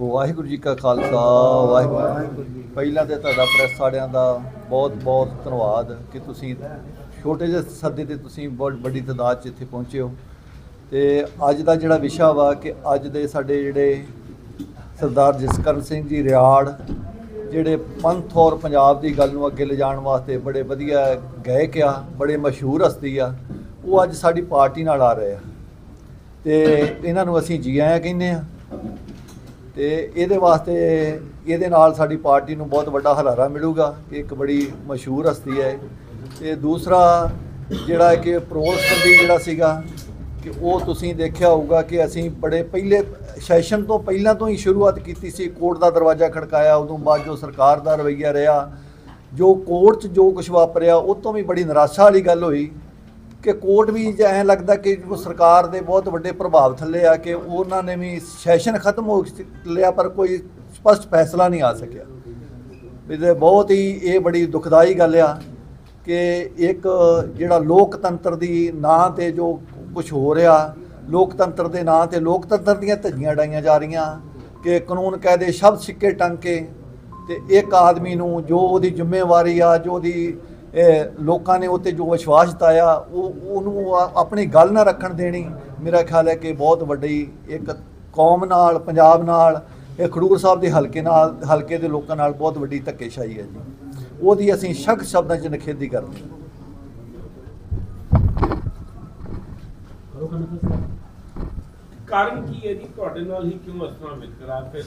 ਵਾਹਿਗੁਰੂ ਜੀ ਕਾ ਖਾਲਸਾ, ਵਾਹਿਗੁਰੂ ਜੀ ਪਹਿਲਾਂ ਤੇ ਤੁਹਾਡਾ ਪ੍ਰੈਸ ਵਾਲਿਆਂ ਦਾ ਬਹੁਤ ਬਹੁਤ ਧੰਨਵਾਦ ਕਿ ਤੁਸੀਂ ਛੋਟੇ ਜਿਹੇ ਸੱਦੇ ਤੇ ਤੁਸੀਂ ਬਹੁਤ ਵੱਡੀ ਤਾਦਾਦ 'ਚ ਇੱਥੇ ਪਹੁੰਚੇ ਹੋ। ਤੇ ਅੱਜ ਦਾ ਜਿਹੜਾ ਵਿਸ਼ਾ ਵਾ ਕਿ ਅੱਜ ਦੇ ਸਾਡੇ ਜਿਹੜੇ ਸਰਦਾਰ ਜਸਕਰਨ ਸਿੰਘ ਜੀ ਰਿਆੜ, ਜਿਹੜੇ ਪੰਥ ਔਰ ਪੰਜਾਬ ਦੀ ਗੱਲ ਨੂੰ ਅੱਗੇ ਲਿਜਾਣ ਵਾਸਤੇ ਬੜੇ ਵਧੀਆ ਗਾਇਕ ਆ, ਬੜੇ ਮਸ਼ਹੂਰ ਹਸਤੀ ਆ, ਉਹ ਅੱਜ ਸਾਡੀ ਪਾਰਟੀ ਨਾਲ ਆ ਰਹੇ ਆ। ਤੇ ਇਹਨਾਂ ਨੂੰ ਅਸੀਂ ਜੀ ਆਇਆਂ ਕਹਿੰਦੇ ਆ। ਤੇ ਇਹਦੇ ਵਾਸਤੇ ਇਹਦੇ ਨਾਲ ਸਾਡੀ ਪਾਰਟੀ ਨੂੰ ਬਹੁਤ ਵੱਡਾ ਹਲਾਰਾ ਮਿਲੂਗਾ ਕਿ ਇੱਕ ਬੜੀ ਮਸ਼ਹੂਰ ਹਸਤੀ ਹੈ ਤੇ ਦੂਸਰਾ ਜਿਹੜਾ ਕਿ ਪ੍ਰੋਸ ਸੰਬੰਧੀ ਜਿਹੜਾ ਸੀਗਾ ਕਿ ਉਹ ਤੁਸੀਂ ਦੇਖਿਆ ਹੋਊਗਾ ਕਿ ਅਸੀਂ ਬੜੇ ਪਹਿਲੇ ਸੈਸ਼ਨ ਤੋਂ ਪਹਿਲਾਂ ਤੋਂ ਹੀ ਸ਼ੁਰੂਆਤ ਕੀਤੀ ਸੀ। ਕੋਰਟ ਦਾ ਦਰਵਾਜ਼ਾ ਖੜਕਾਇਆ, ਉਦੋਂ ਬਾਅਦ ਜੋ ਸਰਕਾਰ ਦਾ ਰਵੱਈਆ ਰਿਹਾ, ਜੋ ਕੋਰਟ 'ਚ ਜੋ ਕੁਝ ਵਾਪਰਿਆ, ਉਹ ਤੋਂ ਵੀ ਬੜੀ ਨਿਰਾਸ਼ਾ ਵਾਲੀ ਗੱਲ ਹੋਈ। ਕਿ ਕੋਰਟ ਵੀ ਜੇ ਐਂ ਲੱਗਦਾ ਕਿ ਸਰਕਾਰ ਦੇ ਬਹੁਤ ਵੱਡੇ ਪ੍ਰਭਾਵ ਥੱਲੇ ਆ ਕਿ ਉਹਨਾਂ ਨੇ ਵੀ ਸੈਸ਼ਨ ਖਤਮ ਹੋ ਲਿਆ, ਪਰ ਕੋਈ ਸਪਸ਼ਟ ਫੈਸਲਾ ਨਹੀਂ ਆ ਸਕਿਆ। ਇਹਦੇ ਬਹੁਤ ਹੀ ਇਹ ਬੜੀ ਦੁਖਦਾਈ ਗੱਲ ਆ ਕਿ ਇੱਕ ਜਿਹੜਾ ਲੋਕਤੰਤਰ ਦੀ ਨਾਂ ਤੇ ਜੋ ਕੁਝ ਹੋ ਰਿਹਾ, ਲੋਕਤੰਤਰ ਦੇ ਨਾਂ ਤੇ ਲੋਕਤੰਤਰ ਦੀਆਂ ਧੱਜੀਆਂ ਡਾਈਆਂ ਜਾ ਰਹੀਆਂ, ਕਿ ਕਾਨੂੰਨ ਕਾਇਦੇ ਸ਼ਬਦ ਸਿੱਕੇ ਟੰਗ ਕੇ ਤੇ ਇੱਕ ਆਦਮੀ ਨੂੰ ਜੋ ਉਹਦੀ ਜ਼ਿੰਮੇਵਾਰੀ ਆ, ਜੋ ਉਹਦੀ ਲੋਕਾਂ ਨੇ ਉੱਤੇ ਜੋ ਵਿਸ਼ਵਾਸ ਜਤਾਇਆ ਉਹ ਉਹਨੂੰ ਆਪਣੀ ਗੱਲ ਨਾ ਰੱਖਣ ਦੇਣੀ ਮੇਰਾ ਖਿਆਲ ਹੈ ਕਿ ਬਹੁਤ ਵੱਡੀ ਇੱਕ ਕੌਮ ਨਾਲ ਪੰਜਾਬ ਨਾਲ ਇਹ ਖਡੂਰ ਸਾਹਿਬ ਦੇ ਹਲਕੇ ਨਾਲ ਹਲਕੇ ਦੇ ਲੋਕਾਂ ਨਾਲ ਬਹੁਤ ਵੱਡੀ ਧੱਕੇਸ਼ਾਹੀ ਹੈ ਜੀ। ਉਹਦੀ ਅਸੀਂ ਸ਼ਖਤ ਸ਼ਬਦਾਂ 'ਚ ਨਿਖੇਧੀ ਕਰਦੇ ਹਾਂ। ਕਾਰਨ ਕੀ ਹੈ ਜੀ? ਤੁਹਾਡੇ ਨਾਲ ਹੀ ਕਿਉਂ ਤਰ੍ਹਾਂ ਵਿਤਕਰਾ? ਫਿਰ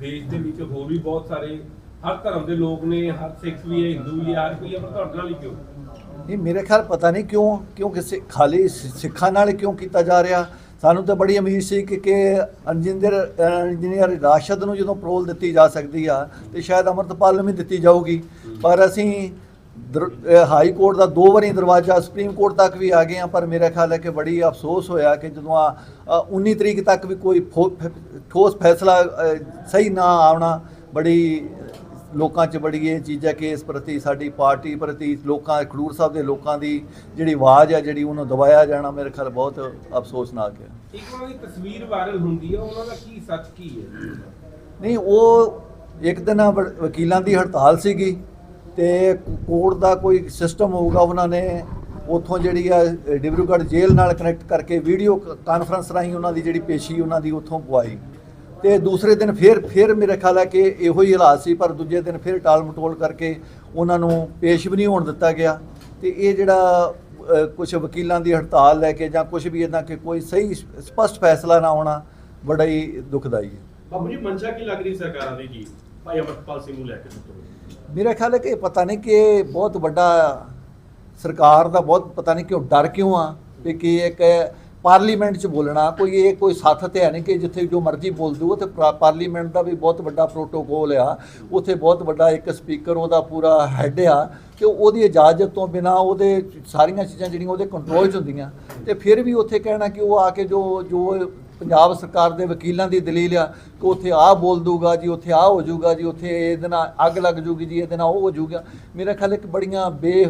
ਦੇਸ਼ ਦੇ ਵਿੱਚ ਹੋਰ ਵੀ ਬਹੁਤ ਸਾਰੇ ਹਰ ਧਰਮ ਦੇ ਲੋਕ ਨੇ ਹਰ ਸਿੱਖ ਵੀ ਹੈ ਹਿੰਦੂ ਵੀ ਹੈ ਹਰ ਕੋਈ ਹੈ ਪਰ ਤੁਹਾਡੇ ਨਾਲ ਹੀ ਕਿਉਂ ਨਹੀਂ ਮੇਰੇ ਖਿਆਲ ਪਤਾ ਨਹੀਂ ਕਿਉਂ ਕਿਉਂ ਕਿਸੇ ਖਾਲੀ ਸਿ- ਸਿੱਖਾਂ ਨਾਲ ਕਿਉਂ ਕੀਤਾ ਜਾ ਰਿਹਾ। ਸਾਨੂੰ ਤਾਂ ਬੜੀ ਉਮੀਦ ਸੀ ਕਿ ਕਿ ਇੰਜੀਨੀਅਰ ਇੰਜੀਨੀਅਰ ਰਾਸ਼ਦ ਨੂੰ ਜਦੋਂ ਪ੍ਰੋਲ ਦਿੱਤੀ ਜਾ ਸਕਦੀ ਆ ਤੇ ਸ਼ਾਇਦ ਅਮਰਤਪਾਲ ਨੂੰ ਵੀ ਦਿੱਤੀ ਜਾਊਗੀ। ਪਰ ਅਸੀਂ ਦਰ- ਹਾਈ ਕੋਰਟ ਦਾ ਦੋ ਵਾਰੀ ਦਰਵਾਜ਼ਾ ਸੁਪਰੀਮ ਕੋਰਟ ਤੱਕ ਵੀ ਆ ਗਏ ਆ ਪਰ ਮੇਰਾ ਖਿਆਲ ਹੈ ਕਿ ਬੜੀ ਅਫਸੋਸ ਹੋਇਆ ਕਿ ਜਦੋਂ ਆ ਅ, 19 ਤਰੀਕ ਤੱਕ ਵੀ ਕੋਈ ਫੋ- ਫ- ਠੋਸ ਫੈਸਲਾ ਸਹੀ ਨਾ ਆਉਣਾ ਬੜੀ ਲੋਕਾਂ 'ਚ ਬੜੀ ਇਹ ਚੀਜ਼ ਹੈ ਕਿ ਇਸ ਪ੍ਰਤੀ ਸਾਡੀ ਪਾਰਟੀ ਪ੍ਰਤੀ ਲੋਕਾਂ ਖਡੂਰ ਸਾਹਿਬ ਦੇ ਲੋਕਾਂ ਦੀ ਜਿਹੜੀ ਆਵਾਜ਼ ਹੈ ਜਿਹੜੀ ਉਹਨੂੰ ਦਬਾਇਆ ਜਾਣਾ ਮੇਰੇ ਖਿਆਲ ਬਹੁਤ ਅਫਸੋਸਨਾਕ ਹੈ। ਇੱਕ ਉਹਨਾਂ ਦੀ ਤਸਵੀਰ ਵਾਇਰਲ ਹੁੰਦੀ ਹੈ ਉਹਨਾਂ ਦਾ ਕੀ ਸੱਚ ਕੀ ਹੈ? ਨਹੀਂ ਉਹ ਇੱਕ ਦਿਨ ਵਕੀਲਾਂ ਦੀ ਹੜਤਾਲ ਸੀਗੀ ਤੇ ਕੋਰਟ ਦਾ ਕੋਈ ਸਿਸਟਮ ਹੋਊਗਾ ਉਹਨਾਂ ਨੇ ਉਥੋਂ ਜਿਹੜੀ ਆ ਡਿਬਰੂਗੜ੍ਹ ਜੇਲ੍ਹ ਨਾਲ ਕਨੈਕਟ ਕਰਕੇ ਵੀਡੀਓ ਕਾਨਫਰੰਸ ਰਾਹੀਂ ਉਹਨਾਂ ਦੀ ਜਿਹੜੀ ਪੇਸ਼ੀ ਉਹਨਾਂ ਦੀ ਉਥੋਂ ਪਵਾਈ ਤੇ ਦੂਸਰੇ ਦਿਨ ਫਿਰ ਫਿਰ ਮੇਰੇ ਖਿਆਲ ਹੈ ਕਿ ਇਹੋ ਹੀ ਹਾਲਾਤ ਸੀ ਪਰ ਦੂਜੇ ਦਿਨ ਫਿਰ ਟਾਲ ਮਟੋਲ ਕਰਕੇ ਉਹਨਾਂ ਨੂੰ ਪੇਸ਼ ਵੀ ਨਹੀਂ ਹੋਣ ਦਿੱਤਾ ਗਿਆ। ਤੇ ਇਹ ਜਿਹੜਾ ਕੁਝ ਵਕੀਲਾਂ ਦੀ ਹੜਤਾਲ ਲੈ ਕੇ ਜਾਂ ਕੁਝ ਵੀ ਇਦਾਂ ਕਿ ਕੋਈ ਸਹੀ ਸਪਸ਼ਟ ਫੈਸਲਾ ਨਾ ਆਉਣਾ ਬੜਾ ਹੀ ਦੁਖਦਾਈ ਹੈ। ਬਾਬੂ ਜੀ ਮਨਸ਼ਾ ਕੀ ਲੱਗ ਰਹੀ ਸਰਕਾਰਾਂ ਦੀ ਕੀ? ਭਾਈ ਅਮਰਪਾਲ ਸਿੰਘ ਨੂੰ ਲੈ ਕੇ? ਮੇਰਾ ਖਿਆਲ ਹੈ ਕਿ ਪਤਾ ਨਹੀਂ ਕਿ ਬਹੁਤ ਵੱਡਾ ਸਰਕਾਰ ਦਾ ਬਹੁਤ ਪਤਾ ਨਹੀਂ ਕਿਉਂ ਡਰ ਕਿਉਂ ਆ ਕਿ ਇੱਕ ਪਾਰਲੀਮੈਂਟ 'ਚ ਬੋਲਣਾ, ਕੋਈ ਇਹ ਕੋਈ ਸਾਥ ਤੇ ਹੈ ਨਹੀਂ ਕਿ ਜਿੱਥੇ ਜੋ ਮਰਜ਼ੀ ਬੋਲ ਦੂ ਤੇ ਪਾਰਲੀਮੈਂਟ ਦਾ ਵੀ ਬਹੁਤ ਵੱਡਾ ਪ੍ਰੋਟੋਕੋਲ ਆ। ਉੱਥੇ ਬਹੁਤ ਵੱਡਾ ਇੱਕ ਸਪੀਕਰ ਉਹਦਾ ਪੂਰਾ ਹੈੱਡ ਆ ਕਿ ਉਹਦੀ ਇਜਾਜ਼ਤ ਤੋਂ ਬਿਨਾ ਉਹਦੇ ਸਾਰੀਆਂ ਚੀਜ਼ਾਂ ਜਿਹੜੀਆਂ ਉਹਦੇ ਕੰਟਰੋਲ 'ਚ ਹੁੰਦੀਆਂ। ਤੇ ਫਿਰ ਵੀ ਉੱਥੇ ਕਹਿਣਾ ਕਿ ਉਹ ਆ ਕੇ ਜੋ ਜੋ ਪੰਜਾਬ ਸਰਕਾਰ ਦੇ ਵਕੀਲਾਂ ਦੀ ਦਲੀਲ ਆ ਕਿ ਉੱਥੇ ਆਹ ਬੋਲ ਦੂਗਾ ਜੀ, ਉੱਥੇ ਆਹ ਹੋ ਜਾਊਗਾ ਜੀ, ਉੱਥੇ ਇਹਦੇ ਨਾਲ ਅੱਗ ਲੱਗ ਜੂਗੀ ਜੀ, ਇਹਦੇ ਨਾਲ ਉਹ ਹੋ ਜਾਊਗਾ ਮੇਰਾ ਖਿਆਲ ਇੱਕ ਬੜੀਆਂ ਬੇ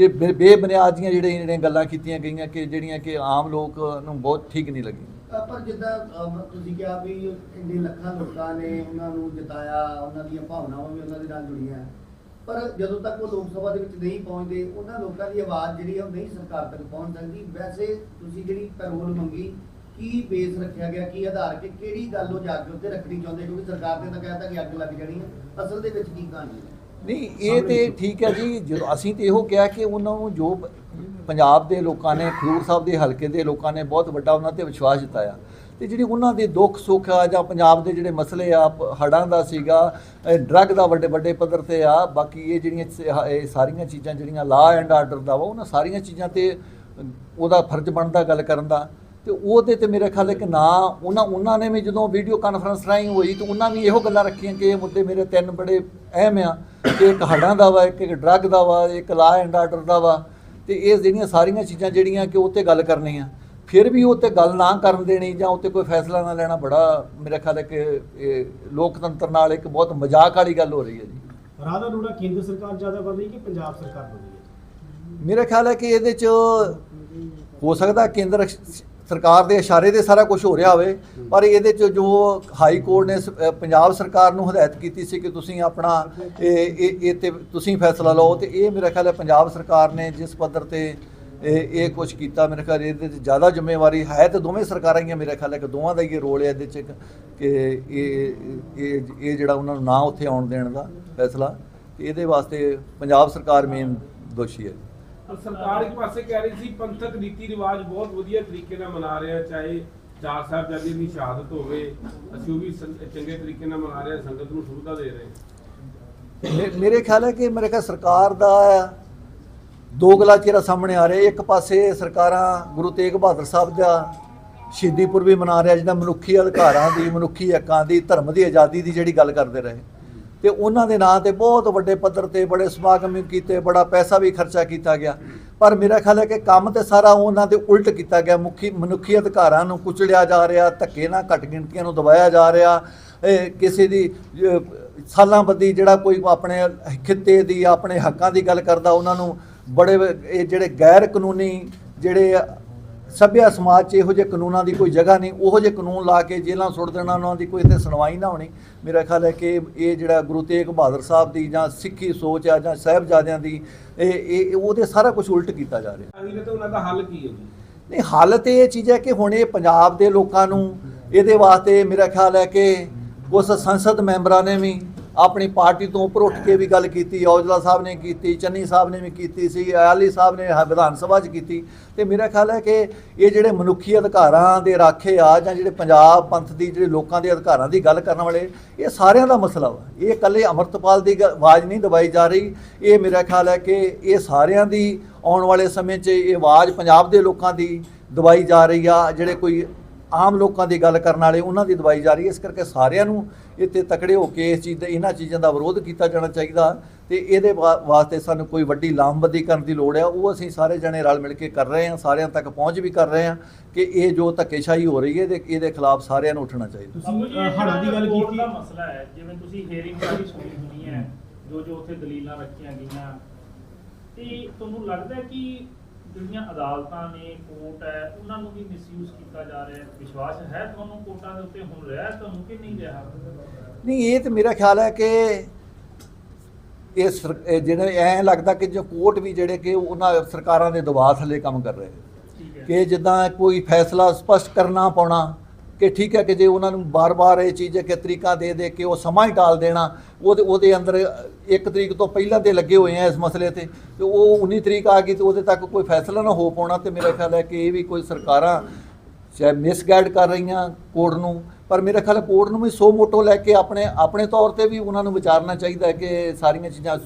ਜੇ ਬੇਬੁਨਿਆਦ ਦੀਆਂ ਜਿਹੜੀਆਂ ਜਿਹੜੀਆਂ ਗੱਲਾਂ ਕੀਤੀਆਂ ਗਈਆਂ ਕਿ ਜਿਹੜੀਆਂ ਕਿ ਆਮ ਲੋਕ ਨੂੰ ਬਹੁਤ ਠੀਕ ਨਹੀਂ ਲੱਗੀਆਂ। ਪਰ ਜਿੱਦਾਂ ਤੁਸੀਂ ਕਿਹਾ ਵੀ ਇੰਨੇ ਲੱਖਾਂ ਲੋਕਾਂ ਨੇ ਉਹਨਾਂ ਨੂੰ ਜਿਤਾਇਆ, ਉਹਨਾਂ ਦੀਆਂ ਭਾਵਨਾਵਾਂ ਵੀ ਉਹਨਾਂ ਦੇ ਨਾਲ ਜੁੜੀਆਂ। ਪਰ ਜਦੋਂ ਤੱਕ ਉਹ ਲੋਕ ਸਭਾ ਦੇ ਵਿੱਚ ਨਹੀਂ ਪਹੁੰਚਦੇ, ਉਹਨਾਂ ਲੋਕਾਂ ਦੀ ਆਵਾਜ਼ ਜਿਹੜੀ ਆ ਉਹ ਨਹੀਂ ਸਰਕਾਰ ਤੱਕ ਪਹੁੰਚ ਸਕਦੀ। ਵੈਸੇ ਤੁਸੀਂ ਜਿਹੜੀ ਪੈਰੋਲ ਮੰਗੀ, ਕੀ ਬੇਸ ਰੱਖਿਆ ਗਿਆ, ਕੀ ਆਧਾਰ ਕਿ ਕਿਹੜੀ ਗੱਲ ਉਹ ਜਾ ਕੇ ਉੱਤੇ ਰੱਖਣੀ ਚਾਹੁੰਦੇ? ਕਿਉਂਕਿ ਸਰਕਾਰ ਨੇ ਤਾਂ ਕਹਿਤਾ ਕਿ ਅੱਗ ਲੱਗ ਜਾਣੀ ਹੈ ਅਸਲ ਦੇ ਵਿੱਚ ਕੀ ਕਹਾਣੀ ਹੈ? ਨਹੀਂ ਇਹ ਤੇ ਠੀਕ ਹੈ ਜੀ ਜਦੋਂ ਅਸੀਂ ਤੇ ਇਹੋ ਕਿਹਾ ਕਿ ਉਹਨਾਂ ਨੂੰ ਜੋ ਪੰਜਾਬ ਦੇ ਲੋਕਾਂ ਨੇ ਖਡੂਰ ਸਾਹਿਬ ਦੇ ਹਲਕੇ ਦੇ ਲੋਕਾਂ ਨੇ ਬਹੁਤ ਵੱਡਾ ਉਹਨਾਂ ਤੇ ਵਿਸ਼ਵਾਸ ਜਤਾਇਆ। ਤੇ ਜਿਹੜੀ ਉਹਨਾਂ ਦੇ ਦੁੱਖ ਸੁੱਖ ਆ ਜਾਂ ਪੰਜਾਬ ਦੇ ਜਿਹੜੇ ਮਸਲੇ ਆ ਹੜ੍ਹਾਂ ਦਾ ਸੀਗਾ ਡਰੱਗ ਦਾ ਵੱਡੇ ਵੱਡੇ ਪੱਧਰ ਤੇ ਆ ਬਾਕੀ ਇਹ ਜਿਹੜੀਆਂ ਇਹ ਸਾਰੀਆਂ ਚੀਜ਼ਾਂ ਜਿਹੜੀਆਂ ਲਾ ਐਂਡ ਆਰਡਰ ਦਾ ਵਾ ਉਹਨਾਂ ਸਾਰੀਆਂ ਚੀਜ਼ਾਂ ਤੇ ਉਹਦਾ ਫਰਜ਼ ਬਣਦਾ ਗੱਲ ਕਰਨ ਦਾ। ਤੇ ਉਹਦੇ ਤੇ ਮੇਰੇ ਖਿਆਲ ਹੈ ਕਿ ਨਾ ਉਹਨਾਂ ਉਹਨਾਂ ਨੇ ਵੀ ਜਦੋਂ ਵੀਡੀਓ ਕਾਨਫਰੰਸ ਰਾਹੀਂ ਹੋਈ ਤੇ ਉਹਨਾਂ ਵੀ ਇਹੋ ਗੱਲਾਂ ਰੱਖੀਆਂ ਕਿ ਇਹ ਮੁੱਦੇ ਮੇਰੇ ਤਿੰਨ ਬੜੇ ਅਹਿਮ ਆ ਕਿ ਇੱਕ ਹੜਾਂ ਦਾ ਵਾ ਇੱਕ ਡਰੱਗ ਦਾ ਵਾ ਇੱਕ ਲਾ ਐਂਡ ਆਰਡਰ ਦਾ ਵਾ ਤੇ ਇਹ ਜਿਹੜੀਆਂ ਸਾਰੀਆਂ ਚੀਜ਼ਾਂ ਜਿਹੜੀਆਂ ਕਿ ਉੱਤੇ ਗੱਲ ਕਰਨੀ ਆ। ਫਿਰ ਵੀ ਉੱਤੇ ਗੱਲ ਨਾ ਕਰਨ ਦੇਣੀ ਜਾਂ ਉੱਤੇ ਕੋਈ ਫੈਸਲਾ ਨਾ ਲੈਣਾ ਬੜਾ ਮੇਰੇ ਖਿਆਲ ਹੈ ਕਿ ਇਹ ਲੋਕਤੰਤਰ ਨਾਲ ਇੱਕ ਬਹੁਤ ਮਜ਼ਾਕ ਵਾਲੀ ਗੱਲ ਹੋ ਰਹੀ ਹੈ ਜੀ। ਰਾਧਾ ਰੂੜਾ ਕੇਂਦਰ ਸਰਕਾਰ ਜ਼ਿਆਦਾ ਬਣ ਰਹੀ ਕਿ ਪੰਜਾਬ ਸਰਕਾਰ ਬਣ ਰਹੀ ਹੈ? ਮੇਰਾ ਖਿਆਲ ਹੈ ਕਿ ਇਹਦੇ ਚ ਹੋ ਸਕਦਾ ਕੇਂਦਰ ਸਰਕਾਰ ਦੇ ਇਸ਼ਾਰੇ ਤੇ ਸਾਰਾ ਕੁਝ ਹੋ ਰਿਹਾ ਹੋਵੇ, ਪਰ ਇਹਦੇ ਚ ਜੋ ਹਾਈ ਕੋਰਟ ਨੇ ਸ- ਪੰਜਾਬ ਸਰਕਾਰ ਨੂੰ ਹਦਾਇਤ ਕੀਤੀ ਸੀ ਕਿ ਤੁਸੀਂ ਆਪਣਾ ਇਹ ਇਹ ਇਹ ਤੇ ਤੁਸੀਂ ਫੈਸਲਾ ਲਓ ਤੇ ਇਹ ਮੇਰਾ ਖਿਆਲ ਹੈ ਪੰਜਾਬ ਸਰਕਾਰ ਨੇ ਜਿਸ ਪੱਧਰ ਤੇ ਇਹ ਇਹ ਕੁਝ ਕੀਤਾ, ਮੇਰੇ ਖਿਆਲ ਇਹਦੇ ਚ ਜ਼ਿਆਦਾ ਜ਼ਿੰਮੇਵਾਰੀ ਹੈ ਤੇ ਦੋਵੇਂ ਸਰਕਾਰਾਂ ਹੀ ਆ, ਮੇਰੇ ਖਿਆਲ ਹੈ ਕਿ ਦੋਵਾਂ ਦਾ ਹੀ ਇਹ ਰੋਲ ਹੈ ਇਹਦੇ ਚ ਕਿ ਇਹ ਇਹ ਇਹ ਜਿਹੜਾ ਉਹਨਾਂ ਨੂੰ ਨਾ ਉੱਥੇ ਆਉਣ ਦੇਣ ਦਾ ਫੈਸਲਾ ਇਹਦੇ ਵਾਸਤੇ ਪੰਜਾਬ ਸਰਕਾਰ ਮੇਨ ਦੋਸ਼ੀ ਹੈ। ਸਰਕਾਰ ਇੱਕ ਪਾਸੇ ਕਹਿ ਰਹੀ ਸੀ ਪੰਥਕ ਰੀਤੀ ਰਿਵਾਜ ਬਹੁਤ ਵਧੀਆ ਤਰੀਕੇ ਨਾਲ ਮਨਾ ਰਹੇ ਆ ਚਾਹੇ ਚਾਰ ਸਾਹਿਬਜ਼ਾਦੇ ਦੀ ਸ਼ਹਾਦਤ ਹੋਵੇ, ਅਸੀਂ ਉਹ ਵੀ ਚੰਗੇ ਤਰੀਕੇ ਨਾਲ ਮਨਾ ਰਹੇ ਆ ਸੰਗਤ ਨੂੰ ਸੁਵਿਧਾ ਦੇ ਰਹੇ ਮੇਰੇ ਖਿਆਲ ਹੈ ਕਿ ਮੇਰੇ ਖਿਆਲ ਸਰਕਾਰ ਦਾ ਦੋਗਲਾ ਚਿਹਰਾ ਸਾਹਮਣੇ ਆ ਰਿਹਾ। ਇੱਕ ਪਾਸੇ ਸਰਕਾਰਾਂ ਗੁਰੂ ਤੇਗ ਬਹਾਦਰ ਸਾਹਿਬ ਦਾ ਸ਼ਹੀਦੀ ਪੁਰਬ ਵੀ ਮਨਾ ਰਿਹਾ, ਜਿਹਦਾ ਮਨੁੱਖੀ ਅਧਿਕਾਰਾਂ ਦੀ, ਮਨੁੱਖੀ ਹੱਕਾਂ ਦੀ, ਧਰਮ ਦੀ, ਆਜ਼ਾਦੀ ਦੀ ਜਿਹੜੀ ਗੱਲ ਕਰਦੇ ਰਹੇ। ਤੇ ਉਹਨਾਂ ਦੇ ਨਾਂ ਤੇ ਬਹੁਤ ਵੱਡੇ ਪੱਧਰ ਤੇ ਬੜੇ ਸਮਾਗਮ ਵੀ ਕੀਤੇ, ਬੜਾ ਪੈਸਾ ਵੀ ਖਰਚਾ ਕੀਤਾ ਗਿਆ। ਪਰ ਮੇਰਾ ਖਿਆਲ ਹੈ ਕਿ ਕੰਮ ਤੇ ਸਾਰਾ ਉਹਨਾਂ ਦੇ ਉਲਟ ਕੀਤਾ ਗਿਆ। ਮੁਖੀ, ਮਨੁੱਖੀ ਅਧਿਕਾਰਾਂ ਨੂੰ ਕੁਚਲਿਆ ਜਾ ਰਿਹਾ, ਧੱਕੇ ਨਾਲ ਘੱਟ ਗਿਣਤੀਆਂ ਨੂੰ ਦਬਾਇਆ ਜਾ ਰਿਹਾ। ਇਹ ਕਿਸੇ ਦੀ ਸਾਲਾਂ ਬੱਦੀ ਜਿਹੜਾ ਕੋਈ ਆਪਣੇ ਖਿੱਤੇ ਦੀ, ਆਪਣੇ ਹੱਕਾਂ ਦੀ ਗੱਲ ਕਰਦਾ, ਉਹਨਾਂ ਨੂੰ ਬੜੇ, ਇਹ ਜਿਹੜੇ ਗੈਰ ਕਾਨੂੰਨੀ ਜਿਹੜੇ ਸਭਿਆ ਸਮਾਜ 'ਚ ਇਹੋ ਜਿਹੇ ਕਾਨੂੰਨਾਂ ਦੀ ਕੋਈ ਜਗ੍ਹਾ ਨਹੀਂ ਉਹੋ ਜਿਹੇ ਕਾਨੂੰਨ ਲਾ ਕੇ ਜੇਲ੍ਹਾਂ ਸੁੱਟ ਦੇਣਾ ਉਹਨਾਂ ਦੀ ਕੋਈ ਇੱਥੇ ਸੁਣਵਾਈ ਨਾ ਹੋਣੀ। ਮੇਰਾ ਖਿਆਲ ਹੈ ਕਿ ਇਹ ਜਿਹੜਾ ਗੁਰੂ ਤੇਗ ਬਹਾਦਰ ਸਾਹਿਬ ਦੀ ਜਾਂ ਸਿੱਖੀ ਸੋਚ ਆ ਜਾਂ ਸਾਹਿਬਜ਼ਾਦਿਆਂ ਦੀ ਇਹ ਇਹ ਉਹਦੇ ਸਾਰਾ ਕੁਝ ਉਲਟ ਕੀਤਾ ਜਾ ਰਿਹਾ। ਅਗਲੇ ਤੇ ਉਹਨਾਂ ਦਾ ਹੱਲ ਕੀ ਹੈ ਜੀ? ਨਹੀਂ ਹੱਲ ਤੇ ਇਹ ਚੀਜ਼ ਹੈ ਕਿ ਹੁਣ ਇਹ ਪੰਜਾਬ ਦੇ ਲੋਕਾਂ ਨੂੰ ਇਹਦੇ ਵਾਸਤੇ ਮੇਰਾ ਖਿਆਲ ਹੈ ਕਿ ਉਸ ਸੰਸਦ ਮੈਂਬਰਾਂ ਨੇ ਵੀ ਆਪਣੀ ਪਾਰਟੀ ਤੋਂ ਉੱਪਰ ਉੱਠ ਕੇ ਵੀ ਗੱਲ ਕੀਤੀ, ਔਜਲਾ ਸਾਹਿਬ ਨੇ ਕੀਤੀ, ਚੰਨੀ ਸਾਹਿਬ ਨੇ ਵੀ ਕੀਤੀ ਸੀ ਆਲੀ ਸਾਹਿਬ ਨੇ ਵਿਧਾਨ ਸਭਾ 'ਚ ਕੀਤੀ। ਤੇ ਮੇਰਾ ਖਿਆਲ ਹੈ ਕਿ ਇਹ ਜਿਹੜੇ ਮਨੁੱਖੀ ਅਧਿਕਾਰਾਂ ਦੇ ਰਾਖੇ ਆ ਜਾਂ ਜਿਹੜੇ ਪੰਜਾਬ ਪੰਥ ਦੀ ਜਿਹੜੇ ਲੋਕਾਂ ਦੇ ਅਧਿਕਾਰਾਂ ਦੀ ਗੱਲ ਕਰਨ ਵਾਲੇ, ਇਹ ਸਾਰਿਆਂ ਦਾ ਮਸਲਾ ਵਾ। ਇਹ ਇਕੱਲੇ ਅਮਰਤਪਾਲ ਦੀ ਗ- ਆਵਾਜ਼ ਨਹੀਂ ਦਬਾਈ ਜਾ ਰਹੀ। ਇਹ ਮੇਰਾ ਖਿਆਲ ਹੈ ਕਿ ਇਹ ਸਾਰਿਆਂ ਦੀ ਆਉਣ ਵਾਲੇ ਸਮੇਂ 'ਚ ਇਹ ਆਵਾਜ਼ ਪੰਜਾਬ ਦੇ ਲੋਕਾਂ ਦੀ ਦਵਾਈ ਜਾ ਰਹੀ ਆ, ਜਿਹੜੇ ਕੋਈ ਆਮ ਲੋਕਾਂ ਦੀ ਗੱਲ ਕਰਨ ਵਾਲੇ, ਉਹਨਾਂ ਦੀ ਦਵਾਈ ਜਾ ਰਹੀ ਹੈ ਇਸ ਕਰਕੇ ਸਾਰਿਆਂ ਨੂੰ ਇੱਥੇ ਤਕੜੇ ਹੋ ਕੇ ਇਸ ਚੀਜ਼ ਦੇ ਇਹਨਾਂ ਚੀਜ਼ਾਂ ਦਾ ਵਿਰੋਧ ਕੀਤਾ ਜਾਣਾ ਚਾਹੀਦਾ ਤੇ ਇਹਦੇ ਵਾਸਤੇ ਸਾਨੂੰ ਕੋਈ ਵੱਡੀ ਲਾਮਬੰਦੀ ਕਰਨ ਦੀ ਲੋੜ ਹੈ। ਉਹ ਅਸੀਂ ਸਾਰੇ ਜਣੇ ਰਲ ਮਿਲ ਕੇ ਕਰ ਰਹੇ ਹਾਂ ਸਾਰਿਆਂ ਤੱਕ ਪਹੁੰਚ ਵੀ ਕਰ ਰਹੇ ਹਾਂ ਕਿ ਇਹ ਜੋ ਧੱਕੇਸ਼ਾਹੀ ਹੋ ਰਹੀ ਹੈ ਇਹਦੇ ਇਹਦੇ ਖਿਲਾਫ ਸਾਰਿਆਂ ਨੂੰ ਉੱਠਣਾ ਚਾਹੀਦਾ। ਤੁਸੀਂ ਅ, ਹੜ੍ਹਾਂ ਦੀ ਗੱਲ ਕੀਤੀ। ਦਾ ਮਸਲਾ ਹੈ ਜਿਵੇਂ ਤੁਸੀਂ ਹੀਅਰਿੰਗ ਵੀ ਸੁਣੀ ਹੋਣੀ ਹੈ ਜੋ ਜੋ ਉੱਥੇ ਦਲੀਲਾਂ ਰੱਖੀਆਂ ਗਈਆਂ ਤੇ ਤੁਹਾਨੂੰ ਲੱਗਦਾ ਹੈ ਕਿ ਜਿਹੜੀਆਂ ਅਦਾਲਤਾਂ ਨੇ ਕੋਰਟ ਹੈ ਉਹਨਾਂ ਨੂੰ ਵੀ ਮਿਸਯੂਜ਼ ਕੀਤਾ ਜਾ ਰਿਹਾ ਹੈ। ਵਿਸ਼ਵਾਸ ਹੈ ਤੁਹਾਨੂੰ ਕੋਰਟਾਂ ਦੇ ਉੱਤੇ? ਹੁਣ ਰਿਹਾ ਤੁਹਾਨੂੰ ਕਿ ਨਹੀਂ ਰਿਹਾ? ਨਹੀਂ ਇਹ ਤੇ ਮੇਰਾ ਖਿਆਲ ਹੈ ਕਿ ਇਹ ਜਿਹੜੇ ਐਂ ਲੱਗਦਾ ਕਿ ਜੋ ਕੋਰਟ ਵੀ ਜਿਹੜੇ ਕਿ ਉਹਨਾਂ ਸਰਕਾਰਾਂ ਦੇ ਦਬਾਅ ਥੱਲੇ ਕੰਮ ਕਰ ਰਹੇ ਕਿ ਜਿੱਦਾਂ ਕੋਈ ਫੈਸਲਾ ਸਪਸ਼ਟ ਕਰਨਾ ਪਾਉਣਾ ਕਿ ਠੀਕ ਹੈ ਕਿ ਜੇ ਉਹਨਾਂ ਨੂੰ ਬਾਰ-ਬਾਰ ਇਹ ਚੀਜ਼ ਕਿ ਤਰੀਕਾ ਦੇ ਦੇ ਕੇ ਉਹ ਸਮਾਂ ਹੀ ਟਾਲ ਦੇਣਾ, ਉਹਦੇ ਉਹਦੇ ਅੰਦਰ ਇੱਕ ਤਰੀਕ ਤੋਂ ਪਹਿਲਾਂ ਦੇ ਲੱਗੇ ਹੋਏ ਆ ਇਸ ਮਸਲੇ ਤੇ ਤੇ ਉਹ 19 ਤਰੀਕ ਆ ਗਈ ਤੇ ਉਹਦੇ ਤੱਕ ਕੋਈ ਫੈਸਲਾ ਨਾ ਹੋ ਪਾਉਣਾ ਤੇ ਮੇਰਾ ਖਿਆਲ ਹੈ ਕਿ ਇਹ ਵੀ ਕੋਈ ਸਰਕਾਰਾਂ ਚਾਹੇ ਮਿਸਗਾਈਡ ਕਰ ਰਹੀਆਂ ਕੋਰਟ ਨੂੰ ਪਰ ਮੇਰਾ ਖਿਆਲ ਕੋਰਟ ਨੂੰ ਵੀ ਸੋ ਮੋਟੋ ਲੈ ਕੇ ਆਪਣੇ ਆਪਣੇ ਤੌਰ ਤੇ ਵੀ ਉਹਨਾਂ ਨੂੰ ਵਿਚਾਰਨਾ ਚਾਹੀਦਾ ਹੈ ਕਿ ਸਾਰੀਆਂ ਚੀਜ਼ਾਂ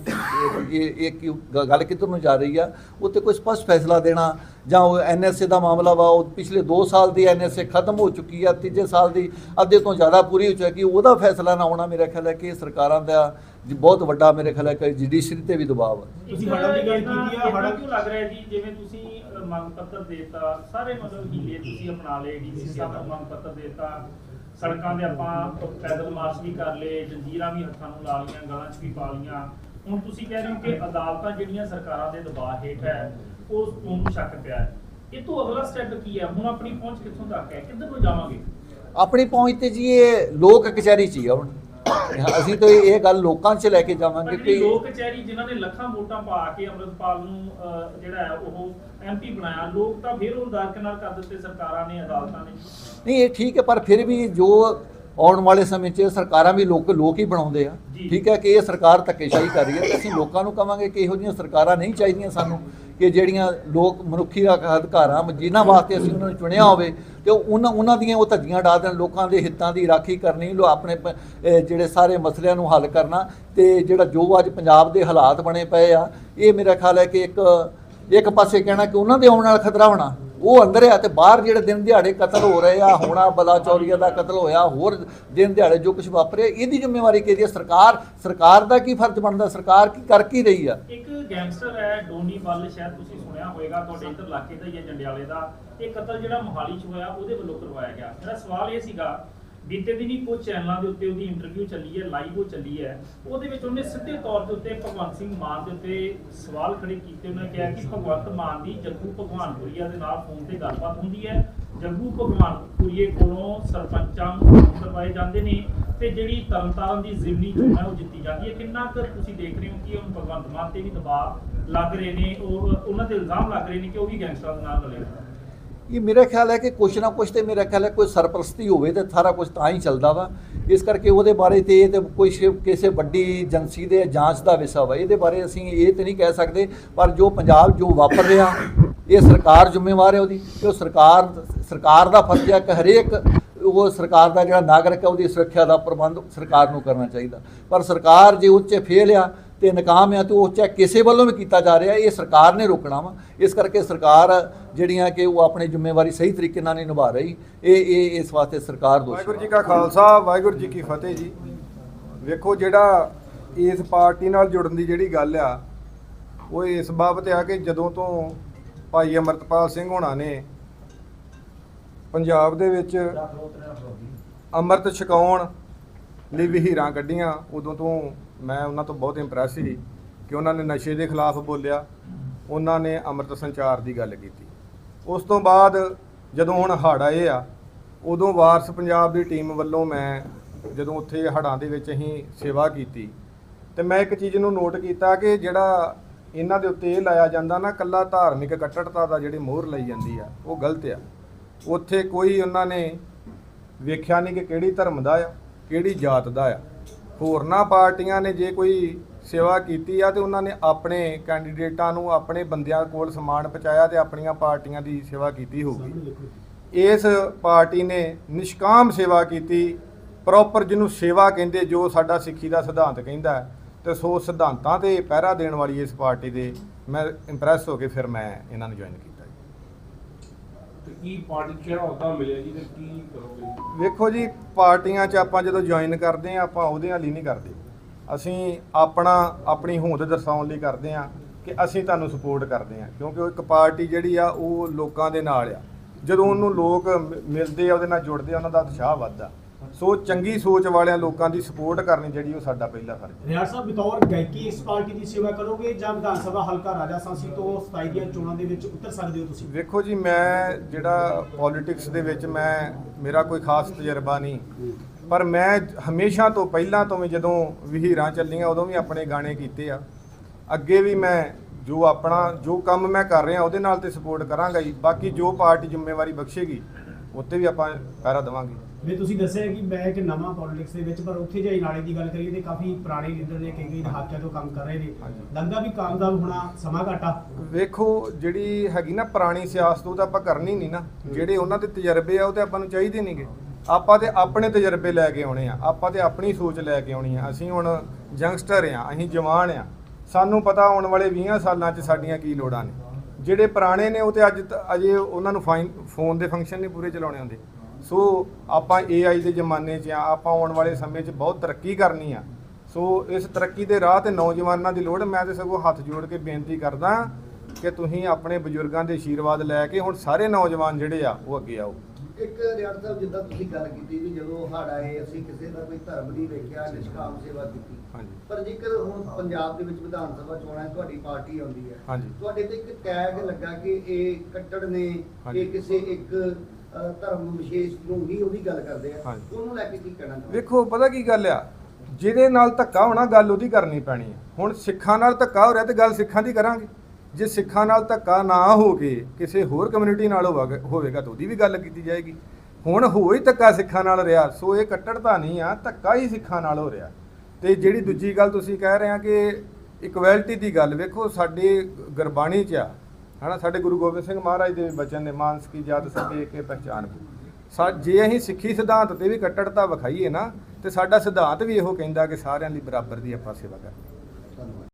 ਇਹ ਇਹ- ਗੱਲ ਕਿੱਧਰ ਨੂੰ ਜਾ ਰਹੀ ਆ? ਉਹ ਤੇ ਕੋਈ ਸਪਸ਼ਟ ਫੈਸਲਾ ਦੇਣਾ ਜਾਂ ਉਹ ਐਨਐਸਏ ਦਾ ਮਾਮਲਾ ਵਾ ਉਹ ਪਿਛਲੇ 2 ਸਾਲ ਦੀ ਐਨਐਸਏ ਖਤਮ ਹੋ ਚੁੱਕੀ ਆ ਤੀਜੇ ਸਾਲ ਦੀ ਅੱਧੇ ਤੋਂ ਜ਼ਿਆਦਾ ਪੂਰੀ ਹੋ ਚੁੱਕੀ ਉਹਦਾ ਫੈਸਲਾ ਨਾ ਆਉਣਾ ਮੇਰਾ ਖਿਆਲ ਹੈ ਕਿ ਸਰਕਾਰਾਂ ਦਾ ਬਹੁਤ ਵੱਡਾ ਮੇਰੇ ਖਿਆਲ ਹੈ ਕਿ ਜੁਡੀਸ਼ਰੀ ਤੇ ਵੀ ਦਬਾਅ ਹੈ ਤੁਸੀਂ ਹੜ੍ਹਾਂ ਦੀ ਗੱਲ ਕੀਤੀ ਆ, ਇੰਨਾ ਕਿਉਂ ਲੱਗ ਰਿਹਾ ਜੀ? ਜਿਵੇਂ ਤੁਸੀਂ ਮੰਗ ਪੱਤਰ ਦੇਤਾ ਸਾਰੇ ਮਤਲਬ ਹੀਲੇ ਤੁਸੀਂ ਅਪਣਾ ਲਏ ਡੀਸੀ ਸਾਹਿਬ ਮੰਗ ਪੱਤਰ ਦੇਤਾ। ਸੜਕਾਂ ਦੇ ਆਪਾਂ ਪੈਦਲ ਮਾਰਚ ਵੀ ਕਰ ਲਏ, ਜੰਜੀਰਾਂ ਵੀ ਹੱਥਾਂ ਨੂੰ ਲਾ ਲਈਆਂ, ਗਲਾਂ 'ਚ ਵੀ ਪਾ ਲਈਆਂ। ਹੁਣ ਤੁਸੀਂ ਕਹਿ ਰਹੇ ਹੋ ਕਿ ਅਦਾਲਤਾਂ ਜਿਹੜੀਆਂ ਸਰਕਾਰਾਂ ਦੇ ਦਬਾਅ ਹੇਠ ਹੈ, ਉਹ ਤੁਹਾਨੂੰ ਸ਼ੱਕ ਪਿਆ ਹੈ। ਇਹ ਤੋਂ ਅਗਲਾ ਸਟੈਪ ਕੀ ਹੈ? ਹੁਣ ਆਪਣੀ ਪਹੁੰਚ ਕਿੱਥੋਂ ਤੱਕ ਹੈ? ਕਿੱਧਰ ਨੂੰ ਜਾਵਾਂਗੇ? ਆਪਣੀ ਪਹੁੰਚ ਤੇ ਜੀ ਇਹ ਲੋਕ ਕਚਹਿਰੀ 'ਚ ਹੀ ਆ ਹੁਣ। ਅਸੀਂ ਤਾਂ ਇਹ ਗੱਲ ਲੋਕਾਂ 'ਚ ਲੈ ਕੇ ਜਾਵਾਂਗੇ ਕਿ ਲੋਕ ਕਚਹਿਰੀ ਜਿਨ੍ਹਾਂ ਨੇ ਲੱਖਾਂ ਵੋਟਾਂ ਪਾ ਕੇ ਅੰਮ੍ਰਿਤਪਾਲ ਨੂੰ ਜਿਹੜਾ ਹੈ ਉਹ ਐਮਪੀ ਬਣਾਇਆ। ਲੋਕ ਤਾਂ ਫਿਰ ਉਹ ਦਰਕਨਾਰ ਕਰ ਦਿੱਤੇ ਸਰਕਾਰਾਂ ਨੇ ਅਦਾਲਤਾਂ ਨੇ। ਨਹੀਂ ਇਹ ਠੀਕ ਹੈ ਪਰ ਫਿਰ ਵੀ ਜੋ ਆਉਣ ਵਾਲੇ ਸਮੇਂ 'ਚ ਸਰਕਾਰਾਂ ਵੀ ਲੋਕ ਲੋਕ ਹੀ ਬਣਾਉਂਦੇ ਆ। ਠੀਕ ਹੈ ਕਿ ਇਹ ਸਰਕਾਰ ਧੱਕੇਸ਼ਾਹੀ ਕਰ ਰਹੀ ਹੈ ਅਸੀਂ ਲੋਕਾਂ ਨੂੰ ਕਵਾਂਗੇ ਕਿ ਇਹੋ ਜਿਹੀਆਂ ਸਰਕਾਰਾਂ ਨਹੀਂ ਚਾਹੀਦੀਆਂ ਸਾਨੂੰ। ਕਿ ਜਿਹੜੀਆਂ ਲੋਕ ਮਨੁੱਖੀ ਅਧਿਕਾਰਾਂ ਜਿਨ੍ਹਾਂ ਵਾਸਤੇ ਅਸੀਂ ਉਹਨਾਂ ਨੂੰ ਚੁਣਿਆ ਹੋਵੇ ਤੇ ਉਹਨਾਂ ਉਹਨਾਂ ਦੀਆਂ ਉਹ ਧੱਜੀਆਂ ਡਾ ਦੇਣ, ਲੋਕਾਂ ਦੇ ਹਿੱਤਾਂ ਦੀ ਰਾਖੀ ਕਰਨੀ, ਲੋ ਆਪਣੇ ਜਿਹੜੇ ਸਾਰੇ ਮਸਲਿਆਂ ਨੂੰ ਹੱਲ ਕਰਨਾ ਤੇ ਜਿਹੜਾ ਜੋ ਅੱਜ ਪੰਜਾਬ ਦੇ ਹਾਲਾਤ ਬਣੇ ਪਏ ਆ, ਇਹ ਮੇਰਾ ਖਿਆਲ ਹੈ ਕਿ ਇੱਕ ਇੱਕ ਪਾਸੇ ਕਹਿਣਾ ਕਿ ਉਹਨਾਂ ਦੇ ਆਉਣ ਨਾਲ ਖਤਰਾ ਹੋਣਾ। ਉਹ ਅੰਦਰ ਆ ਤੇ ਬਾਹਰ ਜਿਹੜੇ ਦਿਨ ਦਿਹਾੜੇ ਕਤਲ ਹੋ ਰਹੇ ਆ, ਹੋਣਾ ਬਲਾਚੌਰੀਆ ਦਾ ਕਤਲ ਹੋਇਆ, ਹੋਰ ਦਿਨ ਦਿਹਾੜੇ ਜੋ ਕੁਝ ਵਾਪਰਿਆ, ਇਹਦੀ ਜ਼ਿੰਮੇਵਾਰੀ ਕਿਹਦੀ ਹੈ ਸਰਕਾਰ ਸਰਕਾਰ ਦਾ ਕੀ ਫਰਜ਼ ਬਣਦਾ? ਸਰਕਾਰ ਕੀ ਕਰ ਕੀ ਰਹੀ ਆ? ਇੱਕ ਗੈਂਗਸਟਰ ਹੈ, ਡੋਨੀ ਬੱਲ ਸ਼ਾਇਦ ਤੁਸੀਂ ਸੁਣਿਆ ਹੋਵੇਗਾ, ਤੁਹਾਡੇ ਇੱਧਰ ਇਲਾਕੇ ਦਾ ਹੀ ਹੈ ਜੰਡਿਆਲੇ ਦਾ। ਇਹ ਕਤਲ ਜਿਹੜਾ ਮੋਹਾਲੀ 'ਚ ਹੋਇਆ, ਉਹਦੇ ਵੱਲੋਂ ਕਰਵਾਇਆ ਗਿਆ। ਮੇਰਾ ਸਵਾਲ ਇਹ ਸੀਗਾ ਬੀਤੇ ਦਿਨੀ ਕੁਝ ਚੈਨਲਾਂ ਦੇ ਉੱਤੇ ਉਹਦੀ ਇੰਟਰਵਿਊ ਚੱਲੀ ਹੈ ਲਾਈਵ ਉਹ ਚੱਲੀ ਹੈ। ਉਹਦੇ ਵਿੱਚ ਉਹਨੇ ਸਿੱਧੇ ਤੌਰ ਦੇ ਉੱਤੇ ਭਗਵੰਤ ਸਿੰਘ ਮਾਨ ਦੇ ਉੱਤੇ ਸਵਾਲ ਖੜੇ ਕੀਤੇ। ਉਹਨੇ ਕਿਹਾ ਕਿ ਭਗਵੰਤ ਮਾਨ ਦੀ ਜੱਗੂ ਭਗਵਾਨਪੁਰੀਆ ਦੇ ਨਾਲ ਫੋਨ ਤੇ ਗੱਲਬਾਤ ਹੁੰਦੀ ਹੈ। ਜੰਗੂ ਭਗਵਾਨਪੁਰੀਏ ਕੋਲੋਂ ਸਰਪੰਚਾਂ ਨੂੰ ਕਰਵਾਏ ਜਾਂਦੇ ਨੇ ਤੇ ਜਿਹੜੀ ਤਰਨਤਾਰਨ ਦੀ ਜ਼ਿਮਨੀ ਚੋਣ ਹੈ, ਉਹ ਜਿੱਤੀ ਜਾਂਦੀ ਹੈ। ਕਿੰਨਾ ਕੁ ਤੁਸੀਂ ਦੇਖ ਰਹੇ ਹੋ ਕਿ ਹੁਣ ਭਗਵੰਤ ਮਾਨ ਤੇ ਵੀ ਦਬਾਅ ਲੱਗ ਰਹੇ ਨੇ ਉਹ ਉਹਨਾਂ ਤੇ ਇਲਜ਼ਾਮ ਲੱਗ ਰਹੇ ਨੇ ਕਿ ਉਹ ਵੀ ਗੈਂਗਸਟਰਾਂ ਦੇ ਨਾਲ ਰਲੇ ਹੋਏ ਇਹ ਮੇਰਾ ਖਿਆਲ ਹੈ ਕਿ ਕੁਛ ਨਾ ਕੁਛ ਤੇ ਮੇਰਾ ਖਿਆਲ ਹੈ ਕੋਈ ਸਰਪ੍ਰਸਤੀ ਹੋਵੇ ਤੇ ਸਾਰਾ ਕੁਝ ਤਾਂ ਹੀ ਚੱਲਦਾ ਵਾ। ਇਸ ਕਰਕੇ ਉਹਦੇ ਬਾਰੇ ਤੇ ਇਹ ਤੇ ਕੋਈ ਕਿਸੇ ਵੱਡੀ ਏਜੰਸੀ ਦੇ ਜਾਂਚ ਦਾ ਵਿਸ਼ਾ ਵਾ। ਇਹਦੇ ਬਾਰੇ ਅਸੀਂ ਇਹ ਤੇ ਨਹੀਂ ਕਹਿ ਸਕਦੇ, ਪਰ ਜੋ ਪੰਜਾਬ ਜੋ ਵਾਪਰ ਰਿਹਾ, ਇਹ ਸਰਕਾਰ ਜ਼ਿੰਮੇਵਾਰ ਹੈ ਉਹਦੀ। ਕਿ ਉਹ ਸਰਕਾਰ ਸਰਕਾਰ ਦਾ ਫਰਜ਼ ਹੈ ਕਿ ਹਰੇਕ ਉਹ ਸਰਕਾਰ ਦਾ ਜਿਹੜਾ ਨਾਗਰਿਕ ਹੈ ਉਹਦੀ ਸੁਰੱਖਿਆ ਦਾ ਪ੍ਰਬੰਧ ਸਰਕਾਰ ਨੂੰ ਕਰਨਾ ਚਾਹੀਦਾ। ਪਰ ਸਰਕਾਰ ਜੇ ਉੱਚੇ ਫੇਲ ਆ ਤੇ ਨਾਕਾਮ ਆ ਤੇ ਉਹ ਚਾਹੇ ਕਿਸੇ ਵੱਲੋਂ ਵੀ ਕੀਤਾ ਜਾ ਰਿਹਾ ਇਹ ਸਰਕਾਰ ਨੇ ਰੋਕਣਾ ਵਾ। ਇਸ ਕਰਕੇ ਸਰਕਾਰ ਜਿਹੜੀਆਂ ਕਿ ਉਹ ਆਪਣੀ ਜ਼ਿੰਮੇਵਾਰੀ ਸਹੀ ਤਰੀਕੇ ਨਾਲ ਨਹੀਂ ਨਿਭਾ ਰਹੀ ਇਹ ਇਹ ਇਸ ਵਾਸਤੇ ਸਰਕਾਰ ਦੋਸ਼ੀ ਵਾਹਿਗੁਰੂ ਜੀ ਕਾ ਖਾਲਸਾ ਵਾਹਿਗੁਰੂ ਜੀ ਕੀ ਫਤਿਹ ਜੀ। ਵੇਖੋ ਜਿਹੜਾ ਇਸ ਪਾਰਟੀ ਨਾਲ ਜੁੜਨ ਦੀ ਜਿਹੜੀ ਗੱਲ ਆ ਉਹ ਇਸ ਬਾਬਤ ਆ ਕਿ ਜਦੋਂ ਤੋਂ ਭਾਈ ਅਮਰਤਪਾਲ ਸਿੰਘ ਹੋਣਾ ਨੇ ਪੰਜਾਬ ਦੇ ਵਿੱਚ ਅੰਮ੍ਰਿਤ ਛਕਾਉਣ ਲਈ ਵਹੀਰਾਂ ਕੱਢੀਆਂ ਉਦੋਂ ਤੋਂ ਮੈਂ ਉਹਨਾਂ ਤੋਂ ਬਹੁਤ ਇੰਪ੍ਰੈਸ ਸੀ ਕਿ ਉਹਨਾਂ ਨੇ ਨਸ਼ੇ ਦੇ ਖਿਲਾਫ ਬੋਲਿਆ, ਉਹਨਾਂ ਨੇ ਅੰਮ੍ਰਿਤ ਸੰਚਾਰ ਦੀ ਗੱਲ ਕੀਤੀ। ਉਸ ਤੋਂ ਬਾਅਦ ਜਦੋਂ ਹੁਣ ਹੜ੍ਹ ਆਏ ਆ, ਉਦੋਂ ਵਾਰਸ ਪੰਜਾਬ ਦੀ ਟੀਮ ਵੱਲੋਂ ਮੈਂ ਜਦੋਂ ਉੱਥੇ ਹੜ੍ਹਾਂ ਦੇ ਵਿੱਚ ਅਸੀਂ ਸੇਵਾ ਕੀਤੀ, ਤੇ ਮੈਂ ਇੱਕ ਚੀਜ਼ ਨੂੰ ਨੋਟ ਕੀਤਾ ਕਿ ਜਿਹੜਾ ਇਹਨਾਂ ਦੇ ਉੱਤੇ ਇਹ ਲਾਇਆ ਜਾਂਦਾ ਨਾ ਕੱਲਾ ਧਾਰਮਿਕ ਕੱਟੜਤਾ ਦਾ ਜਿਹੜੀ ਮੋਹਰ ਲਈ ਜਾਂਦੀ ਆ, ਉਹ ਗਲਤ ਆ। ਉੱਥੇ ਕੋਈ ਉਹਨਾਂ ਨੇ ਵੇਖਿਆ ਨਹੀਂ ਕਿ ਕਿਹੜੀ ਧਰਮ ਦਾ ਆ, ਕਿਹੜੀ ਜਾਤ ਦਾ ਆ। ਹੋਰਨਾਂ ਪਾਰਟੀਆਂ ਨੇ ਜੇ ਕੋਈ ਸੇਵਾ ਕੀਤੀ ਆ ਤੇ ਉਹਨਾਂ ਨੇ ਆਪਣੇ ਕੈਂਡੀਡੇਟਾਂ ਨੂੰ ਆਪਣੇ ਬੰਦਿਆਂ ਕੋਲ ਸਮਾਨ ਪਹੁੰਚਾਇਆ ਤੇ ਆਪਣੀਆਂ ਪਾਰਟੀਆਂ ਦੀ ਸੇਵਾ ਕੀਤੀ ਹੋਊਗੀ। ਇਸ ਪਾਰਟੀ ਨੇ ਨਿਸ਼ਕਾਮ ਸੇਵਾ ਕੀਤੀ ਪ੍ਰੋਪਰ ਜਿਹਨੂੰ ਸੇਵਾ ਕਹਿੰਦੇ ਜੋ ਸਾਡਾ ਸਿੱਖੀ ਦਾ ਸਿਧਾਂਤ ਕਹਿੰਦਾ ਹੈ, ਤੇ ਸੋ ਸਿਧਾਂਤਾਂ ਤੇ ਪਹਿਰਾ ਦੇਣ ਵਾਲੀ ਇਸ ਪਾਰਟੀ ਦੇ ਮੈਂ ਇੰਪ੍ਰੈਸ ਹੋ ਕੇ ਫਿਰ ਮੈਂ ਇਹਨਾਂ ਨੂੰ ਜੁਆਇਨ ਕੀਤਾ ਜੀ। ਤੇ ਕੀ ਪਾਰਟੀ ਕਿਹੜਾ ਅਹੁਦਾ ਮਿਲਿਆ ਜੀ ਤੇ ਕੀ ਕਰੋਗੇ? ਵੇਖੋ ਜੀ ਪਾਰਟੀਆਂ 'ਚ ਆਪਾਂ ਜਦੋਂ ਜੁਆਇਨ ਕਰਦੇ ਆ ਆਪਾਂ ਉਹਦੇ ਲਈ ਨਹੀਂ ਕਰਦੇ। ਅਸੀਂ ਆਪਣਾ, ਆਪਣੀ ਹੋਂਦ ਦਰਸਾਉਣ ਲਈ ਕਰਦੇ ਆ ਕਿ ਅਸੀਂ ਤੁਹਾਨੂੰ ਸਪੋਰਟ ਕਰਦੇ ਆ ਕਿਉਂਕਿ ਉਹ ਇੱਕ ਪਾਰਟੀ ਜਿਹੜੀ ਆ, ਉਹ ਲੋਕਾਂ ਦੇ ਨਾਲ ਆ। ਜਦੋਂ ਉਹਨੂੰ ਲੋਕ ਮਿਲਦੇ ਆ, ਉਹਦੇ ਨਾਲ ਜੁੜਦੇ ਆ, ਉਹਨਾਂ ਦਾ ਉਤਸ਼ਾਹ ਵੱਧਦਾ। ਸੋ ਚੰਗੀ ਸੋਚ ਵਾਲਿਆਂ ਲੋਕਾਂ ਦੀ ਸਪੋਰਟ ਕਰਨੀ ਜਿਹੜੀ ਉਹ ਸਾਡਾ ਪਹਿਲਾ ਫਰਜ਼ ਹੈ। ਰਿਆੜ ਸਾਹਿਬ ਬਤੌਰ ਗਾਇਕੀ ਇਸ ਪਾਰਟੀ ਦੀ ਸੇਵਾ ਕਰੋਗੇ ਜਾਂ ਵਿਧਾਨ ਸਭਾ ਹਲਕਾ ਰਾਜਾ ਸਾਂਸੀ ਤੋਂ 27 ਦੀਆਂ ਚੋਣਾਂ ਦੇ ਵਿੱਚ ਉਤਰ ਸਕਦੇ ਹੋ ਤੁਸੀਂ? ਵੇਖੋ ਜੀ ਮੈਂ ਜਿਹੜਾ ਪੋਲਿਟਿਕਸ ਦੇ ਵਿੱਚ ਮੈਂ ਮੇਰਾ ਕੋਈ ਖਾਸ ਤਜਰਬਾ ਨਹੀਂ। ਪਰ ਮੈਂ ਹਮੇਸ਼ਾ ਤੋਂ ਪਹਿਲਾਂ ਤੋਂ ਵੀ ਜਦੋਂ ਵਹੀਰਾਂ ਚੱਲੀਆਂ ਉਦੋਂ ਵੀ ਆਪਣੇ ਗਾਣੇ ਕੀਤੇ ਆ। ਅੱਗੇ ਵੀ ਮੈਂ ਜੋ ਆਪਣਾ ਜੋ ਕੰਮ ਮੈਂ ਕਰ ਰਿਹਾ ਉਹਦੇ ਨਾਲ ਤੇ ਸਪੋਰਟ ਕਰਾਂਗਾ ਹੀ। ਬਾਕੀ ਜੋ ਪਾਰਟੀ ਜ਼ਿੰਮੇਵਾਰੀ ਬਖਸ਼ੇਗੀ ਉੱਤੇ ਵੀ ਆਪਾਂ ਪੈਰਾ ਦੇਵਾਂਗੇ। ਵੀ ਤੁਸੀਂ ਦੱਸਿਆ ਕਿ ਮੈਂ ਇੱਕ ਨਵਾਂ ਪੋਲਿਟਿਕਸ ਦੇ ਵਿੱਚ ਪਰ ਉੱਥੇ ਜੇ ਨਾਲੇ ਦੀ ਗੱਲ ਕਰੀਏ ਤੇ ਕਾਫੀ ਪੁਰਾਣੇ ਲੀਡਰ ਨੇ ਕਈ ਕਈ ਦਹਾਕਿਆਂ ਤੋਂ ਕੰਮ ਕਰ ਰਹੇ ਨੇ। ਲੱਗਦਾ ਵੀ ਕਾਮਯਾਬ ਹੋਣਾ ਸਮਾਂ ਘਾਟਾ। ਵੇਖੋ ਜਿਹੜੀ ਹੈਗੀ ਨਾ ਪੁਰਾਣੀ ਸਿਆਸਤ ਉਹ ਤਾਂ ਆਪਾਂ ਕਰਨੀ ਨਹੀਂ ਨਾ। ਜਿਹੜੇ ਉਹਨਾਂ ਦੇ ਤਜਰਬੇ ਆ ਉਹ ਤੇ ਆਪਾਂ ਨੂੰ ਚਾਹੀਦੇ ਨਹੀਂਗੇ ਆਪਾਂ ਤੇ ਆਪਣੇ ਤਜਰਬੇ ਲੈ ਕੇ ਆਉਣੇ ਆ। ਆਪਾਂ ਤੇ ਆਪਣੀ ਸੋਚ ਲੈ ਕੇ ਆਉਣੀ ਆ। ਅਸੀਂ ਹੁਣ ਯੰਗਸਟਰ ਆ ਅਸੀਂ ਜਵਾਨ ਆ। ਸਾਨੂੰ ਪਤਾ ਆਉਣ ਵਾਲੇ 20 ਸਾਲਾਂ 'ਚ ਸਾਡੀਆਂ ਕੀ ਲੋੜਾਂ ਨੇ। ਜਿਹੜੇ ਪੁਰਾਣੇ ਨੇ ਉਹ ਤੇ ਅੱਜ ਅਜੇ ਉਹਨਾਂ ਨੂੰ ਫੋਨ ਦੇ ਫੰਕਸ਼ਨ ਨਹੀਂ ਪੂਰੇ ਚਲਾਉਣੇ ਹੁੰਦੇ। ਸੋ ਆਪਾਂ AI ਦੇ ਜ਼ਮਾਨੇ 'ਚ ਆ ਆਪਾਂ ਆਉਣ ਵਾਲੇ ਸਮੇਂ 'ਚ ਬਹੁਤ ਤਰੱਕੀ ਕਰਨੀ ਆ ਸੋ ਇਸ ਤਰੱਕੀ ਦੇ ਰਾਹ ਤੇ ਨੌਜਵਾਨਾਂ ਦੀ ਲੋੜ ਮੈਂ ਤੇ ਸਗੋਂ ਹੱਥ ਜੋੜ ਕੇ ਬੇਨਤੀ ਕਰਦਾ ਕਿ ਤੁਸੀਂ ਆਪਣੇ ਬਜ਼ੁਰਗਾਂ ਦੇ ਆਸ਼ੀਰਵਾਦ ਲੈ ਕੇ ਹੁਣ ਸਾਰੇ ਨੌਜਵਾਨ ਜਿਹੜੇ ਆ ਉਹ ਅੱਗੇ ਆਓ ਇੱਕ ਰਿਆੜ ਸਾਹਿਬ ਜਿੱਦਾਂ ਤੁਸੀਂ ਗੱਲ ਕੀਤੀ ਵੀ ਜਦੋਂ ਹੜ੍ਹ ਆਏ ਅਸੀਂ ਕਿਸੇ ਦਾ ਕੋਈ ਧਰਮ ਨਹੀਂ ਵੇਖਿਆ ਨਿਸ਼ਕਾਮ ਸੇਵਾ ਕੀਤੀ ਹਾਂਜੀ ਪਰ ਜੇਕਰ ਹੁਣ ਪੰਜਾਬ ਦੇ ਵਿੱਚ ਵਿਧਾਨ ਸਭਾ ਚੋਣਾਂ ਤੁਹਾਡੀ ਪਾਰਟੀ ਆਉਂਦੀ ਹੈ। ਤੁਹਾਡੇ ਤੇ ਇੱਕ ਟੈਗ ਲੱਗਾ ਕਿ ਇਹ ਕੱਟੜ ਨੇ। ਇਹ ਕਿਸੇ ਇੱਕ ਧਰਮ ਵਿਸ਼ੇਸ਼ ਨੂੰ ਹੀ ਉਹਦੀ ਗੱਲ ਕਰਦੇ ਆ। ਹਾਂਜੀ। ਉਹਨੂੰ ਲੈ ਕੇ ਕੀ ਕਹਿਣਾ ਚਾਹੁੰਦੇ? ਵੇਖੋ ਪਤਾ ਕੀ ਗੱਲ ਆ? ਜਿਹਦੇ ਨਾਲ ਧੱਕਾ ਹੋਣਾ ਗੱਲ ਉਹਦੀ ਕਰਨੀ ਪੈਣੀ ਆ। ਹੁਣ ਸਿੱਖਾਂ ਨਾਲ ਧੱਕਾ ਹੋ ਰਿਹਾ ਤੇ ਗੱਲ ਸਿੱਖਾਂ ਦੀ ਕਰਾਂਗੇ। ਜੇ ਸਿੱਖਾਂ ਨਾਲ ਧੱਕਾ ਨਾ ਹੋ ਕੇ ਕਿਸੇ ਹੋਰ ਕਮਿਊਨਿਟੀ ਨਾਲ ਹੋਵੇਗਾ ਤਾਂ ਉਹਦੀ ਵੀ ਗੱਲ ਕੀਤੀ ਜਾਏਗੀ। ਹੁਣ ਹੋ ਹੀ ਧੱਕਾ ਸਿੱਖਾਂ ਨਾਲ ਰਿਹਾ ਸੋ ਇਹ ਕੱਟੜਤਾ ਨਹੀਂ ਆ ਧੱਕਾ ਹੀ ਸਿੱਖਾਂ ਨਾਲ ਹੋ ਰਿਹਾ। ਤੇ ਜਿਹੜੀ ਦੂਜੀ ਗੱਲ ਤੁਸੀਂ ਕਹਿ ਰਹੇ ਆ ਕਿ ਇਕੁਐਲਿਟੀ ਦੀ ਗੱਲ ਵੇਖੋ ਸਾਡੇ ਗੁਰਬਾਣੀ 'ਚ ਆ ਹਨਾ, ਸਾਡੇ ਗੁਰੂ ਗੋਬਿੰਦ ਸਿੰਘ ਮਹਾਰਾਜ ਦੇ ਵੀ ਬਚਨ ਨੇ ਮਾਨਸ ਕੀ ਜਾਤ ਸਭ ਕੇ ਪਹਿਚਾਨ ਸਾ ਜੇ ਅਸੀਂ ਸਿੱਖੀ ਸਿਧਾਂਤ ਤੇ ਵੀ ਕੱਟੜਤਾ ਵਿਖਾਈਏ ਨਾ, ਤੇ ਸਾਡਾ ਸਿਧਾਂਤ ਵੀ ਇਹੋ ਕਹਿੰਦਾ ਕਿ ਸਾਰਿਆਂ ਲਈ ਬਰਾਬਰ ਦੀ ਆਪਾਂ ਸੇਵਾ ਕਰਨੀ